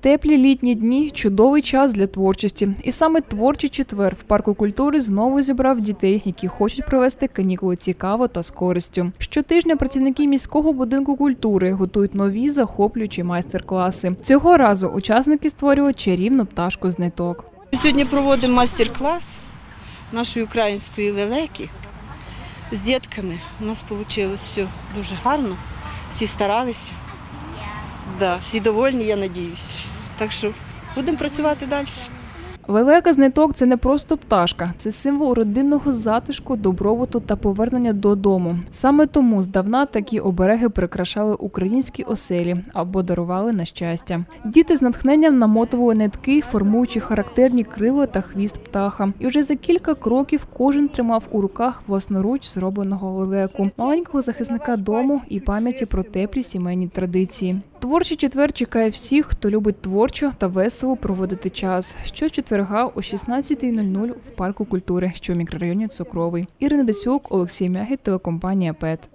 Теплі літні дні чудовий час для творчості. І саме творчий четвер в парку культури знову зібрав дітей, які хочуть провести канікули цікаво та з користю. Щотижня працівники міського будинку культури готують нові захоплюючі майстер-класи. Цього разу учасники створюють чарівну пташку з ниток. Сьогодні проводимо майстер-клас нашої української лелеки з дітками. У нас вийшло все дуже гарно, всі старалися. Да, всі довольні, я надіюся. Так що будемо працювати далі. Лелека з ниток це не просто пташка, це символ родинного затишку, добробуту та повернення додому. Саме тому здавна такі обереги прикрашали українські оселі або дарували на щастя. Діти з натхненням намотували нитки, формуючи характерні крила та хвіст птаха. І вже за кілька кроків кожен тримав у руках власноруч зробленого лелеку, маленького захисника дому і пам'яті про теплі сімейні традиції. Творчий четвер чекає всіх, хто любить творчо та весело проводити час. Щочетверга о 16.00 в парку культури, що в мікрорайоні Цукровий. Ірина Десюк, Олексій Мягі, телекомпанія ПЕТ.